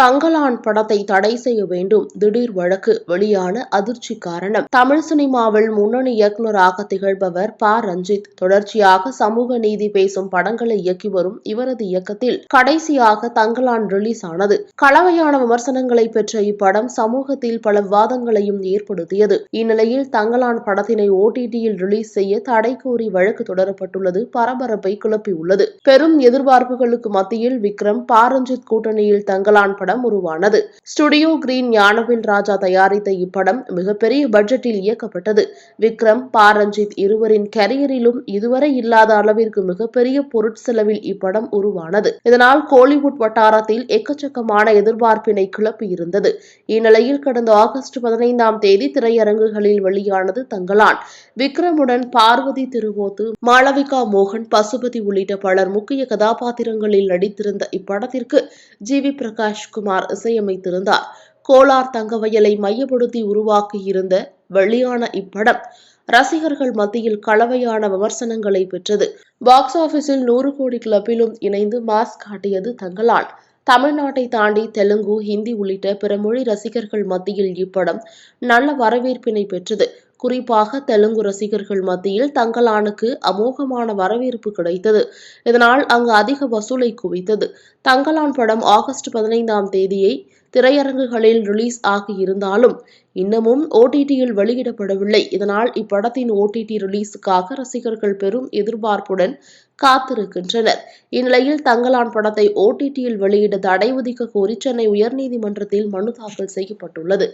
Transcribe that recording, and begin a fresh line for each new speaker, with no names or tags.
தங்கலான் படத்தை தடை செய்ய வேண்டும். திடீர் வழக்கு வெளியான அதிர்ச்சி காரணம். தமிழ் சினிமாவில் முன்னணி இயக்குநராக திகழ்பவர் ப. ரஞ்சித். தொடர்ச்சியாக சமூக நீதி பேசும் படங்களை இயக்கி வரும் இவரது இயக்கத்தில் கடைசியாக தங்கலான் ரிலீஸ் ஆனது. கலவையான விமர்சனங்களை பெற்ற இப்படம் சமூகத்தில் பல விவாதங்களையும் ஏற்படுத்தியது. இந்நிலையில் தங்கலான் படத்தினை ஓடிடியில் ரிலீஸ் செய்ய தடை கோரி வழக்கு தொடரப்பட்டுள்ளது. பரபரப்பை கிளப்பியுள்ளது. பெரும் எதிர்பார்ப்புகளுக்கு மத்தியில் விக்ரம் ப. ரஞ்சித் கூட்டணியில் தங்கலான் படம் உருவானது. ஸ்டுடியோ கிரீன் ஞானவேல் ராஜா தயாரித்த இப்படம் மிகப்பெரிய பட்ஜெட்டில் இயக்கப்பட்டது. விக்ரம் பாரஞ்சித் இருவரின் கரியரிலும் இதுவரை இல்லாத அளவிற்கு மிகப்பெரிய பொருட்செலவில் இப்படம் உருவானது. இதனால் கோலிவுட் வட்டாரத்தில் எக்கச்சக்கமான எதிர்பார்ப்பினை கிளப்பியிருந்தது. இந்நிலையில் கடந்த ஆகஸ்ட் பதினைந்தாம் தேதி திரையரங்குகளில் வெளியானது தங்கலான். விக்ரமுடன் பார்வதி திருவோத்து மாளவிகா மோகன் பசுபதி உள்ளிட்ட பலர் முக்கிய கதாபாத்திரங்களில் நடித்திருந்த இப்படத்திற்கு ஜி வி பிரகாஷ் குமார் இசையமைத்திருந்தார். கோலார் தங்கவயலை மையப்படுத்தி உருவாக்கியிருந்த வெளியான இப்படம் ரசிகர்கள் மத்தியில் கலவையான விமர்சனங்களை பெற்றது. பாக்ஸ் ஆபீஸில் நூறு கோடி கிளப்பிலும் இணைந்து மாஸ் காட்டியது தங்கலான் தமிழ்நாட்டை தாண்டி தெலுங்கு ஹிந்தி உள்ளிட்ட பிற மொழி ரசிகர்கள் மத்தியில் இப்படம் நல்ல வரவேற்பினை பெற்றது. குறிப்பாக தெலுங்கு ரசிகர்கள் மத்தியில் தங்கலானுக்கு அமோகமான வரவேற்பு கிடைத்தது. இதனால் அங்கு அதிக வசூலை குவித்தது. தங்கலான் படம் ஆகஸ்ட் பதினைந்தாம் தேதியை திரையரங்குகளில் ரிலீஸ் ஆகியிருந்தாலும் இன்னமும் ஓடிடியில் வெளியிடப்படவில்லை. இதனால் இப்படத்தின் ஓடிடி ரிலீஸுக்காக ரசிகர்கள் பெரும் எதிர்பார்ப்புடன் காத்திருக்கின்றனர். இந்நிலையில் தங்கலான் படத்தை ஓடிடியில் வெளியிட தடை விதிக்க கோரி சென்னை உயர்நீதிமன்றத்தில் மனு தாக்கல் செய்யப்பட்டுள்ளது.